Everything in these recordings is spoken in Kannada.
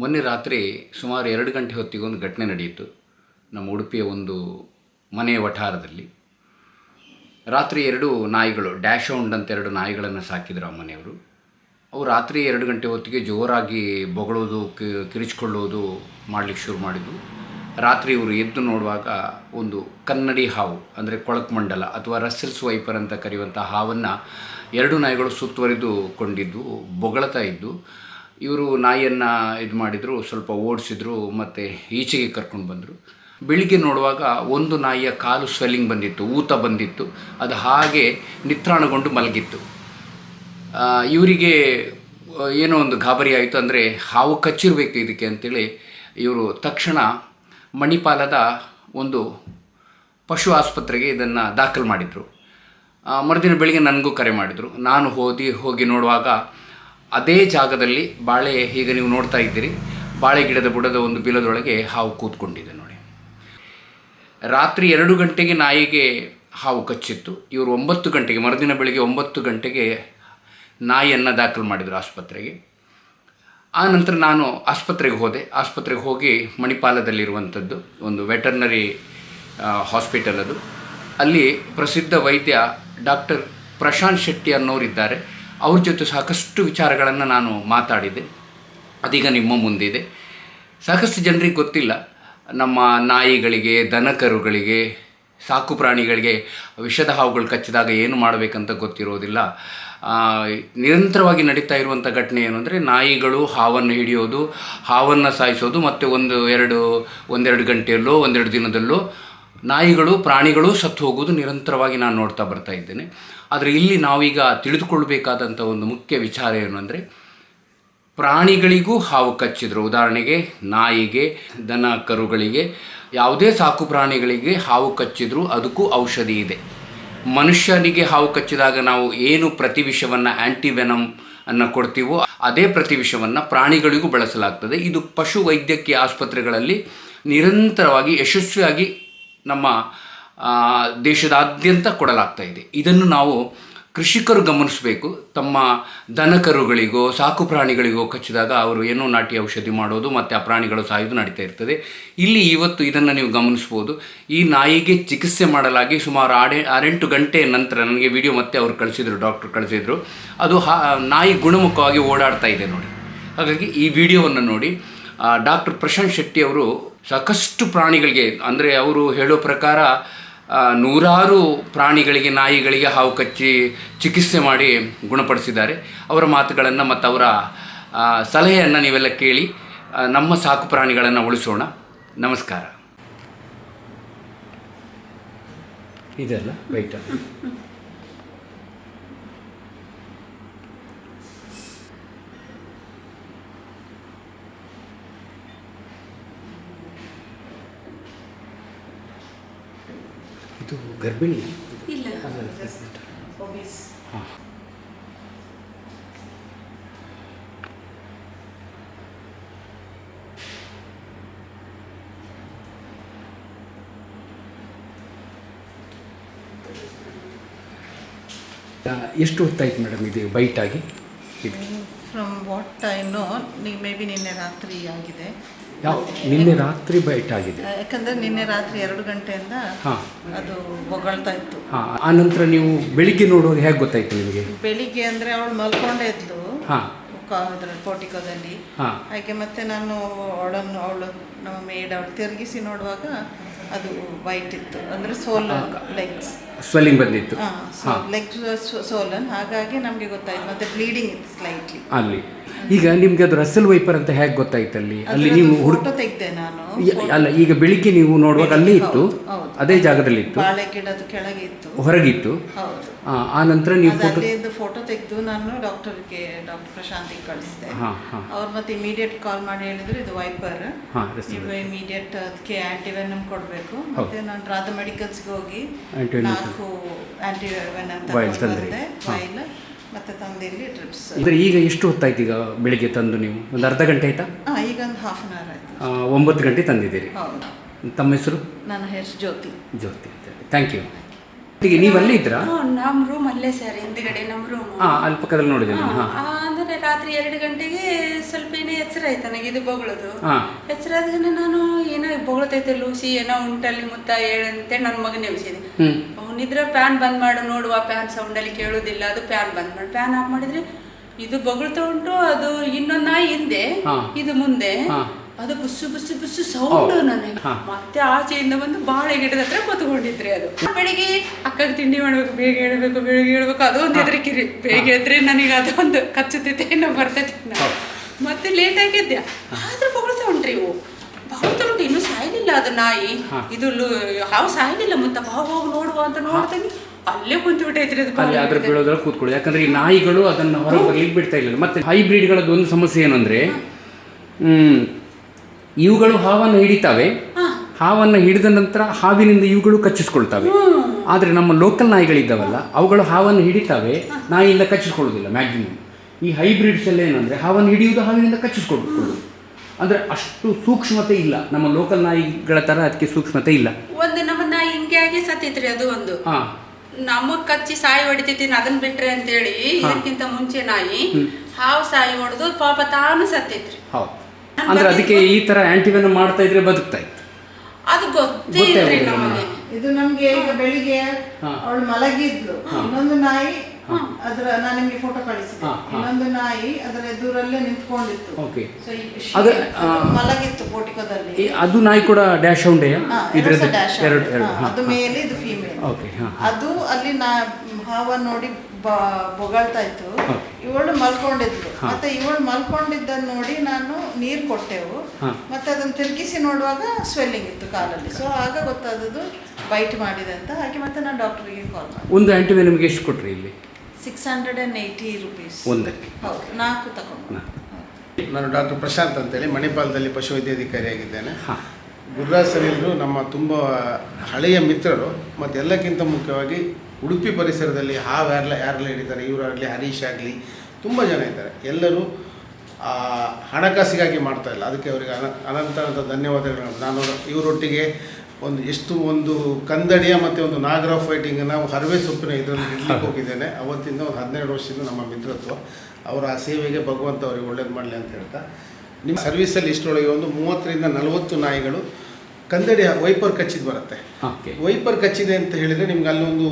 ಮೊನ್ನೆ ರಾತ್ರಿ ಸುಮಾರು ಎರಡು ಗಂಟೆ ಹೊತ್ತಿಗೆ ಒಂದು ಘಟನೆ ನಡೆಯಿತು. ನಮ್ಮ ಉಡುಪಿಯ ಒಂದು ಮನೆಯ ವಠಾರದಲ್ಲಿ. ರಾತ್ರಿ ಎರಡು ನಾಯಿಗಳು, ಡ್ಯಾಶ್ ಹೌಂಡ್ ಅಂತ ಎರಡು ನಾಯಿಗಳನ್ನು ಸಾಕಿದ್ರು ಆ ಮನೆಯವರು. ಅವು ರಾತ್ರಿ ಎರಡು ಗಂಟೆ ಹೊತ್ತಿಗೆ ಜೋರಾಗಿ ಬೊಗಳೋದು ಕಿರಿಚಿಕೊಳ್ಳೋದು ಮಾಡಲಿಕ್ಕೆ ಶುರು ಮಾಡಿದ್ದು ರಾತ್ರಿ ಇವರು ಎದ್ದು ನೋಡುವಾಗ ಒಂದು ಕನ್ನಡಿ ಹಾವು, ಅಂದರೆ ಕೊಳಕು ಮಂಡಲ ಅಥವಾ ರಸ್ಸೆಲ್ಸ್ ವೈಪರ್ ಅಂತ ಕರೆಯುವಂಥ ಹಾವನ್ನು ಎರಡು ನಾಯಿಗಳು ಸುತ್ತುವರಿದು ಕೊಂಡಿದ್ದು ಬೊಗಳತಾ ಇದ್ದು ಇವರು ನಾಯಿಯನ್ನು ಇದು ಮಾಡಿದರು, ಸ್ವಲ್ಪ ಓಡಿಸಿದ್ರು, ಮತ್ತು ಈಚೆಗೆ ಕರ್ಕೊಂಡು ಬಂದರು. ಬೆಳಿಗ್ಗೆ ನೋಡುವಾಗ ಒಂದು ನಾಯಿಯ ಕಾಲು ಸ್ವೆಲ್ಲಿಂಗ್ ಬಂದಿತ್ತು, ಊತ ಬಂದಿತ್ತು, ಅದು ಹಾಗೆ ನಿತ್ರಾಣಗೊಂಡು ಮಲಗಿತ್ತು. ಇವರಿಗೆ ಏನೋ ಒಂದು ಗಾಬರಿ ಆಯಿತು ಅಂದರೆ ಹಾವು ಕಚ್ಚಿರಬೇಕು ಇದಕ್ಕೆ ಅಂತೇಳಿ ಇವರು ತಕ್ಷಣ ಮಣಿಪಾಲದ ಒಂದು ಪಶು ಆಸ್ಪತ್ರೆಗೆ ಇದನ್ನು ದಾಖಲು ಮಾಡಿದರು. ಮರುದಿನ ಬೆಳಿಗ್ಗೆ ನನಗೂ ಕರೆ ಮಾಡಿದರು. ನಾನು ಹೋದಿ, ಹೋಗಿ ನೋಡುವಾಗ ಅದೇ ಜಾಗದಲ್ಲಿ ಬಾಳೆ ಈಗ ನೀವು ನೋಡ್ತಾ ಇದ್ದೀರಿ? ಬಾಳೆ ಗಿಡದ ಬುಡದ ಒಂದು ಬಿಲದೊಳಗೆ ಹಾವು ಕೂತ್ಕೊಂಡಿದೆ ನೋಡಿ. ರಾತ್ರಿ ಎರಡು ಗಂಟೆಗೆ ನಾಯಿಗೆ ಹಾವು ಕಚ್ಚಿತ್ತು. ಇವರು ಒಂಬತ್ತು ಗಂಟೆಗೆ, ಮರುದಿನ ಬೆಳಿಗ್ಗೆ ಒಂಬತ್ತು ಗಂಟೆಗೆ ನಾಯಿಯನ್ನು ದಾಖಲು ಮಾಡಿದರು ಆಸ್ಪತ್ರೆಗೆ. ಆ ನಂತರ ನಾನು ಆಸ್ಪತ್ರೆಗೆ ಹೋದೆ. ಆಸ್ಪತ್ರೆಗೆ ಹೋಗಿ ಮಣಿಪಾಲದಲ್ಲಿರುವಂಥದ್ದು, ಒಂದು ವೆಟರ್ನರಿ ಹಾಸ್ಪಿಟಲ್ ಅದು. ಅಲ್ಲಿ ಪ್ರಸಿದ್ಧ ವೈದ್ಯ ಡಾಕ್ಟರ್ ಪ್ರಶಾಂತ್ ಶೆಟ್ಟಿ ಅನ್ನೋರಿದ್ದಾರೆ. ಅವ್ರ ಜೊತೆ ಸಾಕಷ್ಟು ವಿಚಾರಗಳನ್ನು ನಾನು ಮಾತಾಡಿದೆ. ಅದೀಗ ನಿಮ್ಮ ಮುಂದಿದೆ. ಸಾಕಷ್ಟು ಜನರಿಗೆ ಗೊತ್ತಿಲ್ಲ. ನಮ್ಮ ನಾಯಿಗಳಿಗೆ, ದನಕರುಗಳಿಗೆ, ಸಾಕು ಪ್ರಾಣಿಗಳಿಗೆ ವಿಷದ ಹಾವುಗಳು ಕಚ್ಚಿದಾಗ ಏನು ಮಾಡಬೇಕಂತ ಗೊತ್ತಿರೋದಿಲ್ಲ. ನಿರಂತರವಾಗಿ ನಡೀತಾ ಇರುವಂಥ ಘಟನೆ ಏನು ಅಂದರೆ ನಾಯಿಗಳು ಹಾವನ್ನು ಹಿಡಿಯೋದು, ಹಾವನ್ನು ಸಾಯಿಸೋದು, ಮತ್ತು ಒಂದು ಎರಡು, ಒಂದೆರಡು ಗಂಟೆಯಲ್ಲೋ, ಒಂದೆರಡು ದಿನದಲ್ಲೋ ನಾಯಿಗಳು, ಪ್ರಾಣಿಗಳು ಸತ್ತು ಹೋಗೋದು ನಿರಂತರವಾಗಿ ನಾನು ನೋಡ್ತಾ ಬರ್ತಾ ಇದ್ದೇನೆ. ಆದರೆ ಇಲ್ಲಿ ನಾವೀಗ ತಿಳಿದುಕೊಳ್ಬೇಕಾದಂಥ ಒಂದು ಮುಖ್ಯ ವಿಚಾರ ಏನು ಅಂದರೆ, ಪ್ರಾಣಿಗಳಿಗೂ ಹಾವು ಕಚ್ಚಿದ್ರು. ಉದಾಹರಣೆಗೆ ನಾಯಿಗೆ, ದನ, ಕರುಗಳಿಗೆ ಯಾವುದೇ ಸಾಕು ಪ್ರಾಣಿಗಳಿಗೆ ಹಾವು ಕಚ್ಚಿದ್ರು, ಅದಕ್ಕೂ ಔಷಧಿ ಇದೆ. ಮನುಷ್ಯನಿಗೆ ಹಾವು ಕಚ್ಚಿದಾಗ ನಾವು ಏನು ಪ್ರತಿವಿಷವನ್ನು ಆ್ಯಂಟಿವೆನಮ್ ಅನ್ನು ಕೊಡ್ತೀವೋ, ಅದೇ ಪ್ರತಿವಿಷವನ್ನು ಪ್ರಾಣಿಗಳಿಗೂ ಬಳಸಲಾಗ್ತದೆ. ಇದು ಪಶು ವೈದ್ಯಕೀಯ ಆಸ್ಪತ್ರೆಗಳಲ್ಲಿ ನಿರಂತರವಾಗಿ ಯಶಸ್ವಿಯಾಗಿ ನಮ್ಮ ದೇಶದಾದ್ಯಂತ ಕೊಡಲಾಗ್ತಾ ಇದೆ. ಇದನ್ನು ನಾವು ಕೃಷಿಕರು ಗಮನಿಸಬೇಕು. ತಮ್ಮ ದನಕರುಗಳಿಗೋ, ಸಾಕು ಪ್ರಾಣಿಗಳಿಗೋ ಕಚ್ಚಿದಾಗ ಅವರು ಏನೋ ನಾಟಿ ಔಷಧಿ ಮಾಡೋದು, ಮತ್ತು ಆ ಪ್ರಾಣಿಗಳು ಸಾಯೋದು ನಡೀತಾ ಇರ್ತದೆ. ಇಲ್ಲಿ ಇವತ್ತು ಇದನ್ನು ನೀವು ಗಮನಿಸ್ಬೋದು. ಈ ನಾಯಿಗೆ ಚಿಕಿತ್ಸೆ ಮಾಡಲಾಗಿ ಸುಮಾರು ಆಡೆ, ಆರೆಂಟು ಗಂಟೆ ನಂತರ, ನನಗೆ ವಿಡಿಯೋ ಮತ್ತೆ ಅವರು ಕಳಿಸಿದರು, ಡಾಕ್ಟ್ರು ಕಳಿಸಿದರು, ಅದು ನಾಯಿ ಗುಣಮುಖವಾಗಿ ಓಡಾಡ್ತಾ ಇದೆ ನೋಡಿ. ಹಾಗಾಗಿ ಈ ವಿಡಿಯೋವನ್ನು ನೋಡಿ ಡಾಕ್ಟರ್ ಪ್ರಶಾಂತ್ ಶೆಟ್ಟಿ ಅವರು ಸಾಕಷ್ಟು ಪ್ರಾಣಿಗಳಿಗೆ, ಅಂದರೆ ಅವರು ಹೇಳೋ ಪ್ರಕಾರ ನೂರಾರು ಪ್ರಾಣಿಗಳಿಗೆ, ನಾಯಿಗಳಿಗೆ ಹಾವು ಕಚ್ಚಿ ಚಿಕಿತ್ಸೆ ಮಾಡಿ ಗುಣಪಡಿಸಿದ್ದಾರೆ. ಅವರ ಮಾತುಗಳನ್ನು ಮತ್ತು ಅವರ ಸಲಹೆಯನ್ನು ನೀವೆಲ್ಲ ಕೇಳಿ ನಮ್ಮ ಸಾಕು ಪ್ರಾಣಿಗಳನ್ನು ಉಳಿಸೋಣ. ನಮಸ್ಕಾರ. ಇದೆಲ್ಲ ರೈಟ್. ಇದು ಗರ್ಭಿಣಿ? ಇಲ್ಲ. ಹಾಂ. ಎಷ್ಟು ಹೊತ್ತಾಯ್ತು ಮೇಡಮ್ ಇದು ಬೈಟ್ ಆಗಿ? From what time no maybe ನಿನ್ನೆ ರಾತ್ರಿ ಆಗಿದೆ. ಯಾವ ನಿನ್ನೆ ರಾತ್ರಿ ಬೈಟ್ ಆಗಿದೆ. ಯಾಕಂದರೆ ನಿನ್ನೆ ರಾತ್ರಿ ಎರಡು ಗಂಟೆಯಿಂದ ಹಾಂ. ಅದು ಹೊಗಳ್ತಾ ಇತ್ತು. ಹಾಂ ಆ ನಂತರ ನೀವು ಬೆಳಿಗ್ಗೆ ನೋಡುವಾಗ ಹೇಗೆ ಗೊತ್ತಾಯ್ತು ನಿಮಗೆ? ಬೆಳಿಗ್ಗೆ ಅಂದರೆ ಅವಳು ಮಲ್ಕೊಂಡೇ ಇದ್ಲು. ಹಾಂ. ಹಾಂ. ಹಾಗೆ ಮತ್ತೆ ನಾನು ಅವಳನ್ನು ಅವಳು ನಮ್ಮ ಮೇಡ್ ಅವಳು ತಿರುಗಿಸಿ ನೋಡುವಾಗ ಅದು ವೈಟ್ ಇತ್ತು. ಅಂದರೆ ಸೋಲ್ ಲೆಗ್ಸ್ ಸ್ವೆಲ್ಲಿಂಗ್ ಬಂದಿತ್ತು. ಲೆಗ್ಸ್ ಲೆಗ್ ಸೋಲನ್ ಹಾಗಾಗಿ ನಮಗೆ ಗೊತ್ತಾಯ್ತು. ಮತ್ತೆ ಬ್ಲೀಡಿಂಗ್ ಇತ್ತು ಸ್ಲೈಟ್ಲಿ ಅಲ್ಲಿ. ಈಗ ನಿಮ್ಗೆ ಅದು ರಸಲ್ ವೈಪರ್ ಅಂತ ಹೇಗೆ ಗೊತ್ತಾಯ್ತು ಅಲ್ಲಿ? ಅಲ್ಲಿ ನೀವು ಹುಡುಕ ತೆಗ್ದೆ ನಾನು. ಅಲ್ಲ ಈಗ ಬೆಳಿಗ್ಗೆ ನೀವು ನೋಡುವಾಗ ಅಲ್ಲಿ ಇತ್ತು. ಅದೇ ಜಾಗದಲ್ಲಿ ಇತ್ತು. ಕೆಳಗೆ ಇತ್ತು. ಹೊರಗಿತ್ತು. ಆ, ನಂತರ ನೀವು ಫೋಟೋ ತೆಗೆದು ನಾನು ಡಾಕ್ಟರ್ಗೆ ಡಾಕ್ಟರ್ ಪ್ರಶಾಂತಿಗೆ ಕಳಿಸಿದೆ. ಅವ್ರು ಮತ್ತೆ ಇಮಿಡಿಯೇಟ್ ಕಾಲ್ ಮಾಡಿ ಹೇಳಿದ್ರು ಇದು ವೈಪರ್ ನೀವು ಇಮಿಡಿಯೇಟ್ ಅದಕ್ಕೆ ಆಂಟಿವೆನಮ್ ಕೊಡಬೇಕು. ಮತ್ತೆ ನಾನು ರಾಧಾ ಮೆಡಿಕಲ್ಸ್ಗೆ ಹೋಗಿ ನಾಲ್ಕು ಆಂಟಿವೆನಮ್ ವೈಲ್ ಮತ್ತೆ ಡ್ರಿಪ್ಸ್ ಅಂದರೆ ಈಗ ಎಷ್ಟು ಹೊತ್ತಾಯ್ತು ಈಗ ಬೆಳಿಗ್ಗೆ ತಂದು ನೀವು? ಒಂದು ಅರ್ಧ ಗಂಟೆ ಆಯ್ತಾ? ಹಾಂ ಈಗ ಒಂದು ಹಾಫ್ ಆನ್ ಅವರ್ ಆಯಿತು. ಆ, ಒಂಬತ್ತು ಗಂಟೆ ತಂದಿದ್ದೀರಿ. ಹೌದು. ತಮ್ಮ ಹೆಸರು? ನನ್ನ ಹೆಸರು ಜ್ಯೋತಿ. ಜ್ಯೋತಿ ಅಂತ ಥ್ಯಾಂಕ್ ಯು ಈಗ ನೀವು ಅಲ್ಲೇ ಇದ್ರಾ? ನಮ್ಮ ರೂಮ್ ಅಲ್ಲೇ ಸರ್ ಹಿಂದ್ಗಡೆ ನಮ್ಮ ರೂಮ್ ಹಾಂ ಅಲ್ಲಿ ಪಕ್ಕದಲ್ಲಿ ನೋಡಿದೆ ನಾನು ಹಾಂ. ಅಂದ್ರೆ ರಾತ್ರಿ ಎರಡು ಗಂಟೆಗೆ ಸ್ವಲ್ಪ ಏನೋ ಎಚ್ಚರ ಆಯ್ತು ನನಗೆ ಇದು ಬೊಗಳದು. ಎಚ್ಚರ ಆದ್ಮೇಲೆ ನಾನು ಏನೋ ಬೊಗಳತೈತೆ ಲೂಸಿ ಏನೋ ಉಂಟಲ್ಲಿ ಮುತ್ತ ಹೇಳಂತೆ ನನ್ನ ಮಗನ ಎಬ್ಸಿದೆ ಅವನಿದ್ರೆ ಫ್ಯಾನ್ ಬಂದ್ ಮಾಡು ನೋಡುವ ಫ್ಯಾನ್ ಸೌಂಡಲ್ಲಿ ಕೇಳೋದಿಲ್ಲ ಅದು ಫ್ಯಾನ್ ಬಂದ್ ಮಾಡಿ. ಫ್ಯಾನ್ ಆಫ್ ಮಾಡಿದ್ರೆ ಇದು ಬೊಗಳ್ತಾ ಉಂಟು ಅದು ಇನ್ನೊಂದು ನಾಯಿ ಹಿಂದೆ ಇದು ಮುಂದೆ. ಅದು ಬುಸ್ಸು ಬುಸ್ಸು ಬುಸ್ಸು ಸೌಂಡ್ ನನಗೆ. ಮತ್ತೆ ಆಚೆಯಿಂದ ಬಂದು ಬಾಳೆ ಗಿಡದ ಹತ್ರ ಕೂತ್ಕೊಂಡಿದ್ರಿ ಅದು. ಬೆಳಿಗ್ಗೆ ಅಕ್ಕಗೆ ತಿಂಡಿ ಮಾಡ್ಬೇಕು ಬೇಗ ಹೇಳ್ಬೇಕು ಬೇಗ ಹೇಳ್ಬೇಕು ಅದು ಒಂದು ಹೆದರಿಕಿರಿ. ಬೇಗ ಎದ್ರೆ ನನಗೆ ಅದು ಒಂದು ಕಚ್ಚುತ್ತೈತೆ ಏನೋ ಬರ್ತೈತೆ. ಮತ್ತೆ ಲೇಟ್ ಆಗಿದ್ದೆ. ಆದ್ರೂ ಬೊಗಳ್ತಾ ಉಂಟ್ರಿ ಇವು. ಬೊಗಳ್ತಾ ಉಂಟು ಇನ್ನೂ ಸಾಯಲಿಲ್ಲ ಅದು ನಾಯಿ. ಇದು ಹಾವು ಸಾಯಲಿಲ್ಲ ಮತ್ತೆ. ಹಾವು ಹೋಗಿ ನೋಡುವ ಅಂತ ನೋಡ್ತೀನಿ. ಅಲ್ಲೇ ಕುಂತು ಬಿಟ್ಟೈತ್ರಿ ಅದು ಅಲ್ಲಿ ಅದ್ರ. ಬೀಳೋದ್ರಲ್ಲಿ ಕೂತ್ಕೊಳ್ಳಿ. ಯಾಕಂದ್ರೆ ಈ ನಾಯಿಗಳು ಅದನ್ನ ಹೊರಗೆ ಬರ್ಲಿಕ್ಕೆ ಬಿಡ್ತಾ ಇಲ್ಲ ಮತ್ತೆ ಹೈಬ್ರಿಡ್ಗಳದ್ದು ಒಂದು ಸಮಸ್ಯೆ ಏನಂದ್ರೆ ಅಂದರೆ ಇವುಗಳು ಹಾವನ್ನು ಹಿಡಿತಾವೆ. ಹಾವನ್ನು ಹಿಡಿದ ನಂತರ ಹಾವಿನಿಂದ ಇವುಗಳು ಕಚ್ಚಿಸ್ಕೊಳ್ತವೆ. ಆದರೆ ನಮ್ಮ ಲೋಕಲ್ ನಾಯಿಗಳಿದ್ದಾವಲ್ಲ ಅವುಗಳು ಹಾವನ್ನು ಹಿಡಿತಾವೆ ನಾಯಿಯಿಂದ ಕಚ್ಚಿಸ್ಕೊಳ್ಳೋದಿಲ್ಲ ಮ್ಯಾಕ್ಸಿಮಮ್ ಈ ಹೈಬ್ರಿಡ್ಸ್ ಎಲ್ಲ ಏನಂದರೆ ಹಾವನ್ನು ಹಿಡಿಯುವುದು ಹಾವಿನಿಂದ ಕಚ್ಚಿಸ್ಕೊಳ್ಬೇಕು ಅಂದರೆ ಅಷ್ಟು ಸೂಕ್ಷ್ಮತೆ ಇಲ್ಲ. ನಮ್ಮ ಲೋಕಲ್ ನಾಯಿಗಳ ಥರ ಅದಕ್ಕೆ ಸೂಕ್ಷ್ಮತೆ ಇಲ್ಲ. ಒಂದು ನಮ್ಮ ನಾಯಿ ಹಿಂಗೆ ಆಗಿ ಸತ್ತೈತ್ರಿ ಅದು ಒಂದು. ಹಾಂ. ನಮಗ್ ಕಚ್ಚಿ ಸಾಯಿ ಹೊಡಿತೈತಿ ಅದನ್ನ ಬಿಟ್ರೆ ಅಂತೇಳಿ ಇದಕ್ಕಿಂತ ಮುಂಚೆ ನಾಯಿ ಹಾವು ಸಾಯಿ ಹೊಡೆದು ಪಾಪ ತಾನು ಸತ್ತೈತ್ರಿ. ಹೌದು. ಅಂದರೆ ಅದಕ್ಕೆ ಈ ತರ ಆಂಟಿವೆನ್ ಮಾಡ್ತಾ ಇದ್ರೆ ಬದುಕ್ತಾ ಇತ್ತು. ಅದು ಗೊತ್ತೇ ಗೊತ್ತೇ ಇಲ್ರಿ ನಮಗೆ. ಇದು ನಮ್ಗೆ ಈಗ ಬೆಳಿಗ್ಗೆ. ಅವಳು ಮಲಗಿದ್ಲು. ಇನ್ನೊಂದು ನಾಯಿ ಅದ್ರ ನಾನು ನಿಮ್ಗೆ ಫೋಟೋ ಕಳಿಸಿದೆ. ಇನ್ನೊಂದು ನಾಯಿ ಅದರ ಎದುರಲ್ಲೇ ನಿಂತ್ಕೊಂಡಿತ್ತು. ಓಕೆ ಅದು, ಮಲಗಿತ್ತು ಪೋಟಿಕೋದಲ್ಲಿ. ಅದು ನಾಯಿ ಕೂಡ ಡ್ಯಾಶ್ ಔಂಡೆ ಇದ್ರದ್ದು ಎರಡು ಎರಡು ಅದು ಮೇಲೆ ಇದು ಫೀಮೇಲ್ ಓಕೆ ಹಾಂ. ಅದು ಅಲ್ಲಿ ನಾ ಹಾವ ನೋಡಿ ಬ- ಬೊಗಳ್ತಾ ಇತ್ತು. ಇವಳು ಮಲ್ಕೊಂಡಿದ್ಲು. ಮತ್ತೆ ಇವಳು ಮಲ್ಕೊಂಡಿದ್ದನ್ನು ನೋಡಿ ನಾನು ನೀರು ಕೊಟ್ಟೆವು. ಮತ್ತೆ ಅದನ್ನು ತಿರುಗಿಸಿ ನೋಡುವಾಗ ಸ್ವೆಲ್ಲಿಂಗ್ ಇತ್ತು ಕಾಲಲ್ಲಿ. ಸೊ ಆಗ ಗೊತ್ತಾದದ್ದು ಬೈಟ್ ಮಾಡಿದೆ ಅಂತ. ಹಾಗೆ ಮತ್ತೆ ನಾನು ಡಾಕ್ಟರಿಗೆ ಕಾಲ್ ಮಾಡಿ ಒಂದು ನಿಮಗೆ ಎಷ್ಟು ಕೊಟ್ರಿ ಇಲ್ಲಿ? Six hundred and eighty rupees ಒಂದಕ್ಕೆ. ಹೌದು ನಾಲ್ಕು ತಗೊಂಡು. ನಾನು ಡಾಕ್ಟರ್ ಪ್ರಶಾಂತ್ ಅಂತೇಳಿ ಮಣಿಪಾಲದಲ್ಲಿ ಪಶುವೈದ್ಯಾಧಿಕಾರಿಯಾಗಿದ್ದೇನೆ ಹಾಂ ಸರ್ ನಮ್ಮ ತುಂಬ ಹಳೆಯ ಮಿತ್ರರು, ಮತ್ತು ಎಲ್ಲಕ್ಕಿಂತ ಮುಖ್ಯವಾಗಿ ಉಡುಪಿ ಪರಿಸರದಲ್ಲಿ ಹಾವು ಯಾರಲ್ಲ ಯಾರೆಲ್ಲ ಹಿಡಿತಾರೆ ಇವರಾಗಲಿ ಹರೀಶ್ ಆಗಲಿ, ತುಂಬ ಜನ ಇದ್ದಾರೆ. ಎಲ್ಲರೂ ಹಣಕಾಸಿಗಾಗಿ ಮಾಡ್ತಾ ಇಲ್ಲ. ಅದಕ್ಕೆ ಅವರಿಗೆ ಅನ, ಅನಂತ ಧನ್ಯವಾದಗಳು ನಾನು ಇವರೊಟ್ಟಿಗೆ ಒಂದು ಎಷ್ಟು ಒಂದು ಕಂದಡಿಯ ಮತ್ತು ಒಂದು ನಾಗರ ಫೈಟಿಂಗನ್ನು ಹರವೆ ಸೊಪ್ಪಿನ ಇದರಲ್ಲಿ ಇಡ್ಲಿಕ್ಕೆ ಹೋಗಿದ್ದೇನೆ. ಅವತ್ತಿಂದ ಒಂದು ಹನ್ನೆರಡು ವರ್ಷದಿಂದ ನಮ್ಮ ಮಿತ್ರತ್ವ. ಅವರ ಆ ಸೇವೆಗೆ ಭಗವಂತ ಅವರಿಗೆ ಒಳ್ಳೇದು ಮಾಡಲಿ ಅಂತ ಹೇಳ್ತಾ. ನಿಮ್ಮ ಸರ್ವಿಸಲ್ಲಿ ಇಷ್ಟರೊಳಗೆ ಒಂದು ಮೂವತ್ತರಿಂದ ನಲವತ್ತು ನಾಯಿಗಳು ಕಂದಡಿ ವೈಪರ್ ಕಚ್ಚಿದ್ ಬರುತ್ತೆ. ಓಕೆ. ವೈಪರ್ ಕಚ್ಚಿದೆ ಅಂತ ಹೇಳಿದ್ರೆ ನಿಮ್ಗೆ ಅಲ್ಲೊಂದು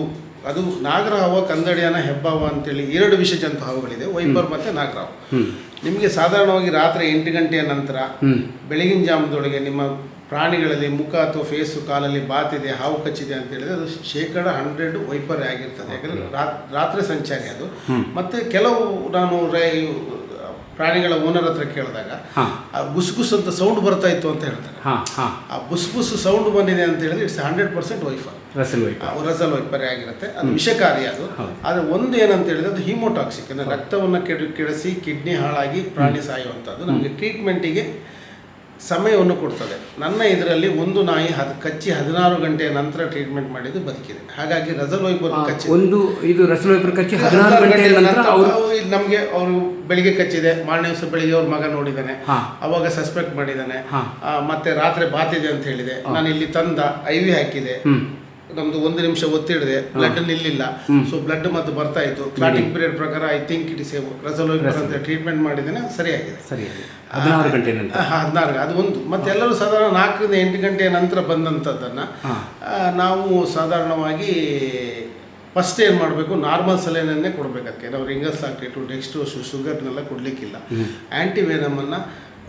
ಅದು ನಾಗರ ಹಾವ ಕಂದಡಿಯನ ಹೆಬ್ಬಾವ ಅಂತೇಳಿ ಎರಡು ವಿಷ ಜಂತು ಹಾವುಗಳಿದೆ. ವೈಪರ್ ಮತ್ತೆ ನಾಗರ ಹಾವು ನಿಮಗೆ ಸಾಧಾರಣವಾಗಿ ರಾತ್ರಿ ಎಂಟು ಗಂಟೆಯ ನಂತರ ಬೆಳಗಿನ ಜಾಮದೊಳಗೆ ನಿಮ್ಮ ಪ್ರಾಣಿಗಳಲ್ಲಿ ಮುಖ ಅಥವಾ ಫೇಸು ಕಾಲಲ್ಲಿ ಬಾತಿದೆ ಹಾವು ಕಚ್ಚಿದೆ ಅಂತ ಹೇಳಿದ್ರೆ ಅದು ಶೇಕಡ ಹಂಡ್ರೆಡ್ ವೈಪರ್ ಆಗಿರ್ತದೆ. ಯಾಕಂದ್ರೆ ರಾತ್ರಿ ಸಂಚಾರಿ ಅದು. ಮತ್ತೆ ಕೆಲವು ನಾನು ರೈ ಪ್ರಾಣಿಗಳ ಓನರ್ ಹತ್ರ ಕೇಳಿದಾಗ ಆ ಗುಸ್ ಗುಸ್ ಅಂತ ಸೌಂಡ್ ಬರ್ತಾ ಇತ್ತು ಅಂತ ಹೇಳ್ತಾರೆ. ಹಾಂ ಹಾಂ. ಆ ಬುಸ್ ಸೌಂಡ್ ಬಂದಿದೆ ಅಂತ ಹೇಳಿದ್ರೆ it's hundred percent viper Russell viper Russell ಆಗಿರುತ್ತೆ. ಅದು ವಿಷಕಾರಿ ಅದು. ಆದರೆ ಒಂದು ಏನಂತ ಹೇಳಿದ್ರೆ ಅದು ಹಿಮೋಟಾಕ್ಸಿಕ್ ಅಂದರೆ ರಕ್ತವನ್ನು ಕೆಡ ಕೆಡಿಸಿ ಕಿಡ್ನಿ ಹಾಳಾಗಿ ಪ್ರಾಣಿ ಸಾಯುವಂಥದ್ದು. ನಮಗೆ ಟ್ರೀಟ್ಮೆಂಟಿಗೆ ಸಮಯವನ್ನು ಕೊಡ್ತದೆ. ನನ್ನ ಇದರಲ್ಲಿ ಒಂದು ನಾಯಿ ಹದ್ ಕಚ್ಚಿ ಹದಿನಾರು ಗಂಟೆಯ ನಂತರ ಟ್ರೀಟ್ಮೆಂಟ್ ಮಾಡಿದ್ದು ಬದುಕಿದೆ. ಹಾಗಾಗಿ ರಸಲ್ ವೈಪರ್ ಕಚ್ಚಿ ಒಂದು ಇದು ರಸಲ್ ವೈಪರ್ ಕಚ್ಚಿ ಹದಿನಾರು ಗಂಟೆಯ ನಂತರ ಅವರು ನಮಗೆ ಅವರು ಬೆಳಿಗ್ಗೆ ಕಚ್ಚಿದೆ. ಮಾರನೇ ದಿವಸ ಬೆಳಿಗ್ಗೆ ಅವ್ರ ಮಗ ನೋಡಿದ್ದಾನೆ. ಅವಾಗ ಸಸ್ಪೆಕ್ಟ್ ಮಾಡಿದ್ದಾನೆ ಆ, ಮತ್ತೆ ರಾತ್ರಿ ಬಾತಿದೆ ಅಂತ ಹೇಳಿದೆ. ನಾನು ಇಲ್ಲಿ ತಂದ ಐ ವಿ ಹಾಕಿದೆ ನಮ್ದು ಒಂದು ನಿಮಿಷ ಒತ್ತಿಡಿದೆ. ಬ್ಲಡ್ ನಿಲ್ಲಿಲ್ಲ. ಸೊ ಬ್ಲಡ್ ಮತ್ತೆ ಬರ್ತಾ ಇತ್ತು. ಕ್ಲಾಟಿಂಗ್ ಪೀರಿಯಡ್ ಪ್ರಕಾರ I think it is resolute ಅಂತ ಟ್ರೀಟ್ಮೆಂಟ್ ಮಾಡಿದ್ದೇನೆ. ಸರಿಯಾಗಿದೆ. ಸರಿ ಹದಿನಾರು ಗಂಟೆ ಹದಿನಾರು ಅದು ಒಂದು. ಮತ್ತೆ ಎಲ್ಲರೂ ಸಾಧಾರಣ ನಾಲ್ಕರಿಂದ ಎಂಟು ಗಂಟೆಯ ನಂತರ ಬಂದಂಥದ್ದನ್ನು ನಾವು ಸಾಧಾರಣವಾಗಿ ಫಸ್ಟ್ ಏನು ಮಾಡಬೇಕು? ನಾರ್ಮಲ್ ಸಲೈನನ್ನೇ ಕೊಡಬೇಕು ಅದಕ್ಕೆ ನಾವು ರಿಂಗಸ್ ನೆಕ್ಸ್ಟ್ ನೆಕ್ಸ್ಟು ಶುಗರ್ನೆಲ್ಲ ಕೊಡಲಿಕ್ಕಿಲ್ಲ. ಆ್ಯಂಟಿವೇನಮನ್ನು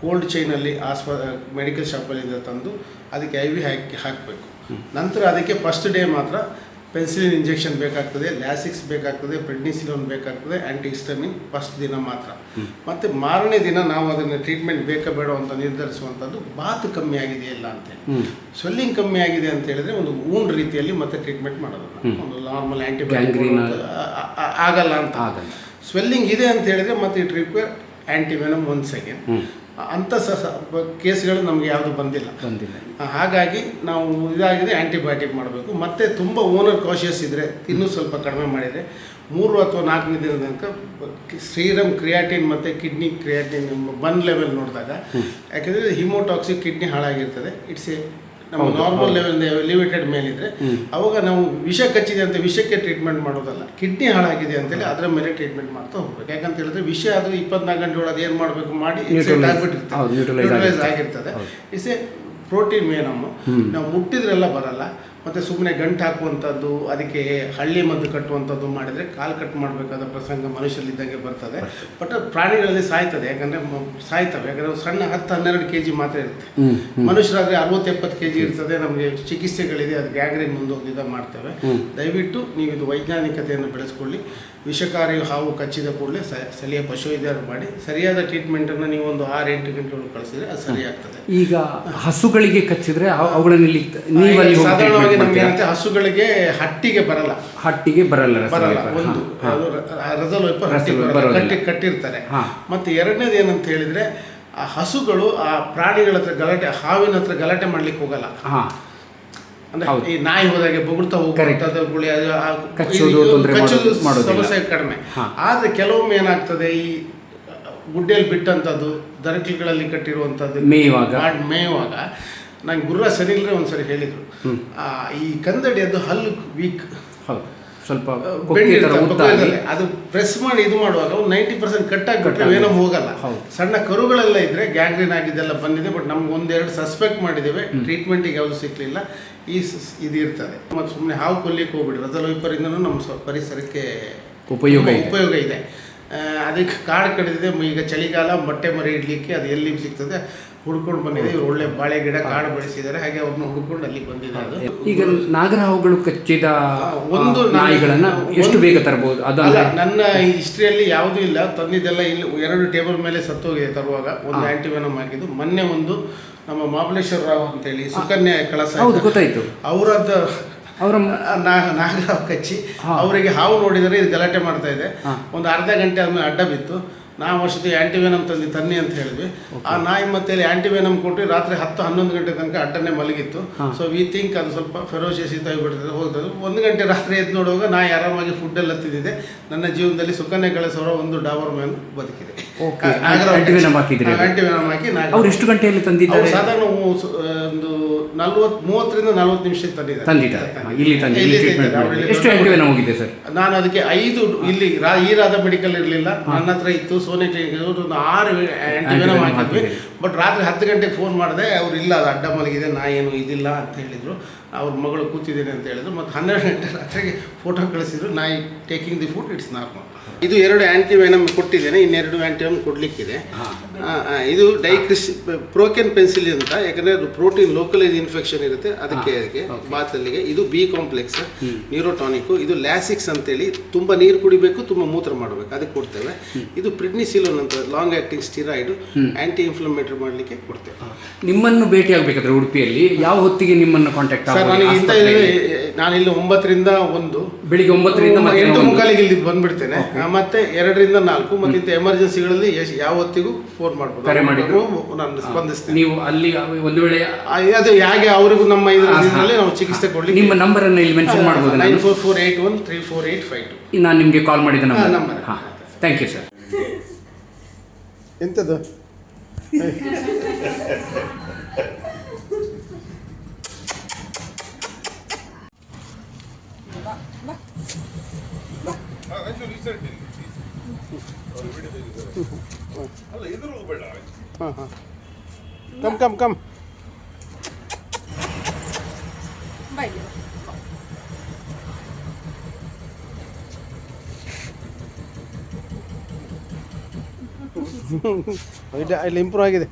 ಕೋಲ್ಡ್ ಚೈನಲ್ಲಿ ಆಸ್ಪ ಮೆಡಿಕಲ್ ಶಾಪಲ್ಲಿಂದ ತಂದು ಅದಕ್ಕೆ ಐ ವಿ ಹಾಕಿ ಹಾಕಬೇಕು. ನಂತರ ಅದಕ್ಕೆ ಫಸ್ಟ್ ಡೇ ಮಾತ್ರ ಪೆನ್ಸಿಲಿನ್ ಇಂಜೆಕ್ಷನ್ ಬೇಕಾಗ್ತದೆ ಲ್ಯಾಸಿಕ್ಸ್ ಬೇಕಾಗ್ತದೆ ಪ್ರೆಡ್ನಿಸಿಲೋನ್ ಬೇಕಾಗ್ತದೆ ಆ್ಯಂಟಿಹಿಸ್ಟಮಿನ್ ಫಸ್ಟ್ ದಿನ ಮಾತ್ರ. ಮತ್ತು ಮಾರನೇ ದಿನ ನಾವು ಅದನ್ನು ಟ್ರೀಟ್ಮೆಂಟ್ ಬೇಕಾ ಬೇಡ ಅಂತ ನಿರ್ಧರಿಸುವಂಥದ್ದು ಬಾತು ಕಮ್ಮಿ ಆಗಿದೆ ಇಲ್ಲ ಅಂತೇಳಿ ಸ್ವೆಲ್ಲಿಂಗ್ ಕಮ್ಮಿ ಆಗಿದೆ ಅಂತ ಹೇಳಿದ್ರೆ ಒಂದು ಊಂಡ್ ರೀತಿಯಲ್ಲಿ ಮತ್ತೆ ಟ್ರೀಟ್ಮೆಂಟ್ ಮಾಡೋದು ಒಂದು ನಾರ್ಮಲ್ ಆ್ಯಂಟಿಬಯೋಟಿಕ್ ಆಗಲ್ಲ ಅಂತ. ಆಗಲ್ಲ. ಸ್ವೆಲ್ಲಿಂಗ್ ಇದೆ ಅಂತ ಹೇಳಿದ್ರೆ ಮತ್ತೆ it require antivenom one second ಅಂಥ ಸ ಕೇಸ್ಗಳು ನಮಗೆ ಯಾವುದು ಬಂದಿಲ್ಲ. ಬಂದಿಲ್ಲ. ಹಾಗಾಗಿ ನಾವು ಇದಾಗಿದೆ ಆ್ಯಂಟಿಬಯೋಟಿಕ್ ಮಾಡಬೇಕು. ಮತ್ತು ತುಂಬ ಓನರ್ ಕಾಶಿಯಸ್ ಇದ್ದರೆ ಇನ್ನೂ ಸ್ವಲ್ಪ ಕಡಿಮೆ ಮಾಡಿದರೆ ಮೂರು ಅಥವಾ ನಾಲ್ಕನೇ ದಿನದ ತನಕ ಸೀರಮ್ ಕ್ರಿಯಾಟಿನ್ ಮತ್ತು ಕಿಡ್ನಿ ಕ್ರಿಯಾಟಿನ್ ಬನ್ ಲೆವೆಲ್ ನೋಡಿದಾಗ ಯಾಕೆಂದರೆ ಹಿಮೋಟಾಕ್ಸಿಕ್ ಕಿಡ್ನಿ ಹಾಳಾಗಿರ್ತದೆ. ಇಟ್ಸ್ ಎ ನಮ್ಮ ನಾರ್ಮಲ್ ಲೆವೆಲ್ ಎಲಿವೇಟೆಡ್ ಮೇಲಿದ್ರೆ ಅವಾಗ ನಾವು ವಿಷ ಕಚ್ಚಿದೆ ಅಂತ ವಿಷಕ್ಕೆ ಟ್ರೀಟ್ಮೆಂಟ್ ಮಾಡೋದಲ್ಲ ಕಿಡ್ನಿ ಹಾಳಾಗಿದೆ ಅಂತೇಳಿ ಅದರ ಮೇಲೆ ಟ್ರೀಟ್ಮೆಂಟ್ ಮಾಡ್ತಾ ಹೋಗ್ಬೇಕು. ಯಾಕಂತ ಹೇಳಿದ್ರೆ ವಿಷ ಅದು ಇಪ್ಪತ್ನಾಲ್ಕು ಗಂಟೆ ಒಳಗೆ ಏನು ಮಾಡಬೇಕು ಮಾಡಿ ಆಗಿರ್ತದೆ. ಆಗಿರ್ತದೆ ಇಸೆ ಪ್ರೋಟೀನ್ ಮೇನಮ್ಮ ನಾವು ಮುಟ್ಟಿದ್ರೆಲ್ಲ ಬರಲ್ಲ. ಮತ್ತು ಸುಮ್ಮನೆ ಗಂಟು ಹಾಕುವಂಥದ್ದು ಅದಕ್ಕೆ ಹಳ್ಳಿ ಮದ್ದು ಕಟ್ಟುವಂಥದ್ದು ಮಾಡಿದರೆ ಕಾಲು ಕಟ್ ಮಾಡಬೇಕಾದ ಪ್ರಸಂಗ ಮನುಷ್ಯರಲ್ಲಿದ್ದಂಗೆ ಬರ್ತದೆ. ಬಟ್ ಪ್ರಾಣಿಗಳಲ್ಲಿ ಸಾಯ್ತದೆ. ಯಾಕಂದರೆ ಸಾಯ್ತವೆ. ಯಾಕಂದರೆ ಸಣ್ಣ ಹತ್ತು ಹನ್ನೆರಡು ಕೆ ಜಿ ಮಾತ್ರ ಇರುತ್ತೆ. ಮನುಷ್ಯರಾದರೆ ಅರವತ್ತು ಎಪ್ಪತ್ತು ಕೆ ಜಿ ಇರ್ತದೆ. ನಮಗೆ ಚಿಕಿತ್ಸೆಗಳಿದೆ. ಅದು ಗ್ಯಾಂಗ್ರೀನ್ ಮುಂದೋಗಿದ ಮಾಡ್ತೇವೆ. ದಯವಿಟ್ಟು ನೀವು ಇದು ವೈಜ್ಞಾನಿಕತೆಯನ್ನು ಬೆಳೆಸ್ಕೊಳ್ಳಿ. ವಿಷಕಾರಿ ಹಾವು ಕಚ್ಚಿದ ಕೂಡಲೇ ಸ್ಥಳೀಯ ಪಶುವೈದ್ಯರು ಮಾಡಿ ಸರಿಯಾದ ಟ್ರೀಟ್ಮೆಂಟನ್ನು ನೀವು ಒಂದು ಆರು ಎಂಟು ಗಂಟೆಗಳು ಕಳಿಸಿದ್ರೆ ಅದು ಸರಿಯಾಗ್ತದೆ ಈಗ ಹಸುಗಳಿಗೆ ಕಚ್ಚಿದ್ರೆ ಅವ್- ಅವುಗಳನ್ನ ಇಲ್ಲಿ ನೀವಲ್ಲಿ ಹೋಗಿ ಸಾಧಾರಣವಾಗಿ ನಮ್ಗೆ ಹಸುಗಳಿಗೆ ಹಟ್ಟಿಗೆ ಬರಲ್ಲ. ಹಟ್ಟಿಗೆ ಬರಲ್ಲ ಬರಲ್ಲ ಒಂದು. ರಸಲ್ ಕಟ್ಟಿ ಕಟ್ಟಿರ್ತಾರೆ. ಮತ್ತೆ ಎರಡನೇದು ಏನಂತ ಹೇಳಿದ್ರೆ ಆ ಹಸುಗಳು ಆ ಪ್ರಾಣಿಗಳ ಹತ್ರ ಗಲಾಟೆ ಹಾವಿನ ಹತ್ರ ಗಲಾಟೆ ಮಾಡ್ಲಿಕ್ಕೆ ಹೋಗಲ್ಲ. ಈ ನಾಯಿ ಹೋದಾಗೆ ಬೊಗುಳ್ತಾ ಅದು ಮಾಡೋದಿಲ್ಲ. ಸಮಸ್ಯೆ ಕಡಿಮೆ. ಆದ್ರೆ ಕೆಲವೊಮ್ಮೆ ಏನಾಗ್ತದೆ ಈ ಗುಡ್ಡೆಯಲ್ಲಿ ಬಿಟ್ಟಂಥದ್ದು ದರಕಿಗಳಲ್ಲಿ ಕಟ್ಟಿರುವಂಥದ್ದು ಮೇಯುವಾಗ? ಮೇಯುವಾಗ ನಂಗೆ ಗುರ್ರ ಸರಿ ಇಲ್ಲ ಒಂದ್ಸರಿ ಹೇಳಿದ್ರು. ಈ ಕಂದಡಿಯದ್ದು ಹಲ್ಲು ವೀಕ್ ಹೌದು. ಸ್ವಲ್ಪ ಕೊಕ್ಕೆ ಥರ ಉದ್ದ ಆಗಿ ಅದು ಪ್ರೆಸ್ ಮಾಡಿ ಇದು ಮಾಡುವಾಗ ಒಂದು ನೈಂಟಿ ಪರ್ಸೆಂಟ್ ಕಟ್ ಆಗಿಬಿಟ್ರೆ ಏನೋ ಹೋಗಲ್ಲ. ಹೌದು. ಸಣ್ಣ ಕರುಗಳೆಲ್ಲ ಇದ್ರೆ ಗ್ಯಾಂಗ್ರೀನ್ ಆಗಿದ್ದೆಲ್ಲ ಬಂದಿದೆ ಬಟ್ ನಮ್ಗೆ ಒಂದೆರಡು ಸಸ್ಪೆಕ್ಟ್ ಮಾಡಿದ್ದೇವೆ. ಟ್ರೀಟ್ಮೆಂಟಿಗೆ ಯಾವುದು ಸಿಕ್ಕಲಿಲ್ಲ ಈ ಇದು ಇರ್ತದೆ. ಮತ್ತು ಸುಮ್ಮನೆ ಹಾವು ಕೊಲ್ಲಿಕ್ಕೆ ಹೋಗ್ಬಿಡಿ ರಸಲ್ ವೈಪರಿಂದನೂ ನಮ್ಮ ಪರಿಸರಕ್ಕೆ ಉಪಯೋಗ. ಉಪಯೋಗ ಇದೆ. ಅದಕ್ಕೆ ಕಾಡು ಕಡಿದಿದೆ. ಈಗ ಚಳಿಗಾಲ ಮೊಟ್ಟೆ ಮರಿ ಇಡ್ಲಿಕ್ಕೆ ಅದು ಎಲ್ಲಿ ಸಿಗ್ತದೆ? ಹುಡ್ಕೊಂಡು ಬಂದಿದೆ. ಇವ್ರು ಒಳ್ಳೆ ಬಾಳೆ ಗಿಡ ಕಾಡು ಬೆಳೆಸಿದ್ದಾರೆ. ಹಾಗೆ ಅವ್ರನ್ನ ಹುಡ್ಕೊಂಡು ಅಲ್ಲಿ ಬಂದಿದ್ದಾರೆ. ಈಗ ನಾಗರಹಾವುಗಳು ಕಚ್ಚಿದ ಒಂದು ನಾಯಿಗಳನ್ನ ಎಷ್ಟು ಬೇಗ ತರಬಹುದು ಅದಲ್ಲ ನನ್ನ ಹಿಸ್ಟ್ರಿಯಲ್ಲಿ ಯಾವುದೂ ಇಲ್ಲ. ತಂದಿದ್ದೆಲ್ಲ ಇಲ್ಲಿ ಎರಡು ಟೇಬಲ್ ಮೇಲೆ ಸತ್ತೋಗಿದೆ ತರುವಾಗ. ಒಂದು ಆಂಟಿವೆನಮ್ ಹಾಕಿದ್ದು. ಮೊನ್ನೆ ಒಂದು ನಮ್ಮ ಮಹಾಬಲೇಶ್ವರ ರಾವ್ ಅಂತೇಳಿ ಸುಕನ್ಯಾ ಕಳಸ ಗೊತ್ತಾಯ್ತು. ಅವರದ್ದು ಅವರ ನಾಗರಾವ್ ಕಚ್ಚಿ. ಅವರಿಗೆ ಹಾವು ನೋಡಿದರೆ ಇದು ಗಲಾಟೆ ಮಾಡ್ತಾ ಇದೆ. ಒಂದು ಅರ್ಧ ಗಂಟೆ ಆದ್ಮೇಲೆ ಅಡ್ಡ ಬಿತ್ತು. ನಾವು ವರ್ಷದ ಆ್ಯಂಟಿವೆನಮ್ ತಂದು ತನ್ನಿ ಅಂತ ಹೇಳಿದ್ವಿ. ಆ ನಾಯಿ ಮತ್ತೆ ಆ್ಯಂಟಿವೆನಮ್ ಕೊಟ್ಟು ರಾತ್ರಿ ಹತ್ತು ಹನ್ನೊಂದು ಗಂಟೆ ತನಕ ಅಡ್ಡನೆ ಮಲಗಿತ್ತು. ಸೊ ವಿ ಥಿಂಕ್ ಅದು ಸ್ವಲ್ಪ ಫೆರೋಷಿಯಸ್ ಇದಾಗಿಬಿಡ್ತದೆ ಹೋಗ್ತದೆ. ಒಂದು ಗಂಟೆ ರಾತ್ರಿ ಎದ್ದು ನೋಡುವಾಗ ನಾಯಿ ಆರಾಮಾಗಿ ಫುಡ್ ಎಲ್ಲ ತಿಂದಿದೆ. ನನ್ನ ಜೀವನದಲ್ಲಿ ಸುಕನ್ಯಾ ಕಳಿಸೋರ ಒಂದು ಡಾಬರ್ ಮ್ಯಾನ್ ಬದುಕಿದೆ. ಆ್ಯಂಟಿವೆನಮ್ ಹಾಕಿ ಅವ್ರು ಎಷ್ಟು ಗಂಟೆಯಲ್ಲಿ ತಂದಿದ್ದಾರೆ? ಸಾಧಾರಣ ಒಂದು- ಒಂದು ನಲ್ವತ್ ಮೂವತ್ತರಿಂದ ನಲ್ವತ್ತು ನಿಮಿಷ ತಂದಿದ್ದಾರೆ. ತಂದಿದ್ದಾರೆ. ಇಲ್ಲಿ ತಂದಿ ತಂದಿದ್ದಾರೆ. ಎಷ್ಟು ಹೋಗಿದೆ ಸರ್? ನಾನು ಅದಕ್ಕೆ ಐದು ಇಲ್ಲಿ ರಾ ಈ ರಾಧ ಮೆಡಿಕಲ್ ಇರಲಿಲ್ಲ. ನನ್ನ ಹತ್ರ ಇತ್ತು ಸೋನಿ ಕ್ಲಿನಿಕ್ ಒಂದು ಆರು Antivenom ಹಾಕಿದ್ವಿ ಬಟ್ ರಾತ್ರಿ ಹತ್ತು ಗಂಟೆಗೆ ಫೋನ್ ಮಾಡಿದೆ ಅವ್ರು ಇಲ್ಲ ಅದು ಅಡ್ಡ ಮಲಗಿದೆ ನಾ ಏನು ಇದಿಲ್ಲ ಅಂತ ಹೇಳಿದರು. ಅವ್ರ ಮಗಳು ಕೂತಿದ್ದೇನೆ ಅಂತ ಹೇಳಿದ್ರು. ಮತ್ತು ಹನ್ನೆರಡು ಗಂಟೆ ರಾತ್ರಿಗೆ ಫೋಟೋ ಕಳಿಸಿದ್ರು. Not taking the food it's normal ಇದು ಎರಡು ಆ್ಯಂಟಿವೆನಮ್ ಕೊಟ್ಟಿದ್ದೇನೆ ಇನ್ನೆರಡು ಆ್ಯಂಟಿವೆನಮ್ ಕೊಡಲಿಕ್ಕಿದೆ. ಇದು ಡೈಕ್ರಿಸ್ ಪ್ರೋಕೆನ್ ಪೆನ್ಸಿಲ್ ಅಂತ ಯಾಕಂದ್ರೆ ಅದು ಪ್ರೋಟೀನ್ ಲೋಕಲೈಸ್ ಇನ್ಫೆಕ್ಷನ್ ಇರುತ್ತೆ. ಅದಕ್ಕೆ ಅದಕ್ಕೆ ಬಾತಲ್ಲಿಗೆ ಇದು ಬಿ ಕಾಂಪ್ಲೆಕ್ಸ್ ನ್ಯೂರೋಟಾನಿಕ್ ಇದು ಲ್ಯಾಸಿಕ್ಸ್ ಅಂತೇಳಿ ತುಂಬಾ ನೀರು ಕುಡಿಬೇಕು ತುಂಬಾ ಮೂತ್ರ ಮಾಡಬೇಕು. ಅದಕ್ಕೆ ಕೊಡ್ತೇವೆ. ಇದು ಪ್ರಿಡ್ನಿಸಿಲೋನ್ ಅಂತ long acting steroid anti inflammatory ಮಾಡಲಿಕ್ಕೆ ಕೊಡ್ತೇವೆ. ನಿಮ್ಮನ್ನು ಭೇಟಿ ಆಗಬೇಕಾದ್ರೆ ಉಡುಪಿಯಲ್ಲಿ ಯಾವ ಹೊತ್ತಿಗೆ ನಿಮ್ಮನ್ನು ಕಾಂಟ್ಯಾಕ್ಟ್ ನಾನು ಇಲ್ಲಿ ಒಂಬತ್ತರಿಂದ ಒಂದು. ಬೆಳಿಗ್ಗೆ ಒಂಬತ್ತರಿಂದ ಎಂಟು. ಮುಕ್ಕಾಲಿಗೆ ಇಲ್ಲಿ ಬಂದ್ಬಿಡ್ತೇನೆ. ಮತ್ತೆ ಎರಡರಿಂದ ನಾಲ್ಕು ಮತ್ತೆ ಎಮರ್ಜೆನ್ಸಿಗಳಲ್ಲಿ ಯಾವ ಹೊತ್ತಿಗೂ ಫೋನ್ ಮಾಡ್ಬೋದು. ಕರೆ ಮಾಡಿದ್ರು? ನಾನು ಸ್ಪಂದಿಸ್ತೀನಿ. ನೀವು ಅಲ್ಲಿ ಒಂದು ವೇಳೆ ಅದು ಹೇಗೆ ಅವರಿಗೂ ನಮ್ಮ ಇದರಲ್ಲಿ ನಾವು ಚಿಕಿತ್ಸೆ ಕೊಡ್ಲಿ ನಿಮ್ಮ ನಂಬರನ್ನು ಇಲ್ಲಿ ಮೆನ್ಷನ್ ಮಾಡ್ಬೋದು nine? Four four eight one three four eight five two ನಾನು ನಿಮಗೆ ಕಾಲ್ ಮಾಡಿದ ನಂಬರ್. ನಂಬರ್. ಹಾಂ. ಥ್ಯಾಂಕ್ ಯು ಸರ್ ಎಂಥದ್ದು ಹಾಂ ಹಾಂ. Come come come. ಇಲ್ಲಿ ಇಂಪ್ರೂವ್ ಆಗಿದೆ.